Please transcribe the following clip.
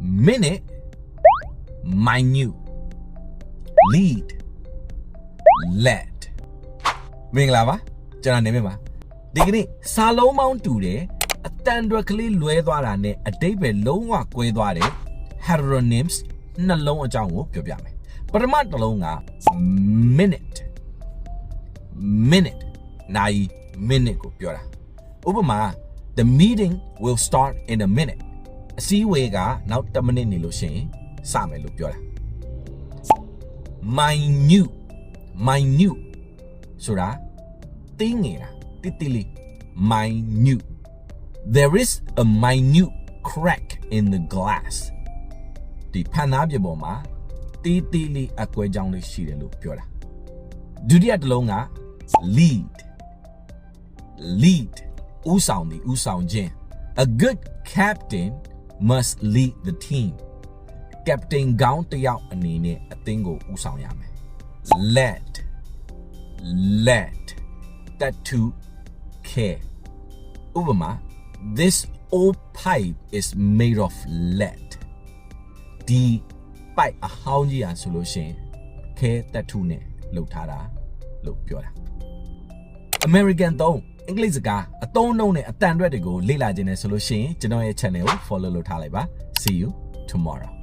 minute minute lead let မင်္ဂလာပါကျွန်တော်နေမြပါဒီကနေ့စာလုံးပေါင်းတူတယ်အတန်တွက်ကလေးလွဲသွားတာနဲ့အတိတ်ပဲလုံးဝကွဲသွားတယ် heteronyms နှလုံးအကြောင်းကိုပြောပြမယ်ပထမတစ်လုံးက minute minute နိုင် minute ကိုပြောတာဥပမာ the meeting will start in a minute အစည်းအဝေးကနောက်10မိနစ်နေလို့ရှိရင်စမယ်လို့ပြောတာ minute minute ဆိုတာတင်းငယ်တာတိတိလေး minute there is a minute crack in the glass ဒီဖန်သားပြပေါ်မှာတီးတီးလေးအကွဲကြောင်းလေးရှိတယ်လို့ပြောတာဒုတိယတစ်လုံးက lead lead ဦးဆောင်သည်ဦးဆောင်ခြင်း a good captain must lead the team captain ကောင်းတစ်ယောက်အနေနဲ့အသင်းကိုဦးဆောင်ရမယ် let let that to care ဥပမာ this old pipe is made of lead ဒီပိုက်အဟောင်းကြီးอ่ะဆိုလို့ရှိရင်ခဲတက်ထုနဲ့လှုပ်ထားတာလို့ပြောတာ American သုံး အင်္ဂလိပ်စကားအသုံးအနှုန်းနဲ့အတန်အတွက်တွေကိုလေ့လာခြင်းနဲ့ဆိုလို့ရှိရင်ကျွန်တော်ရဲ့ channel ကို follow လုပ်ထားလိုက်ပါ see you tomorrow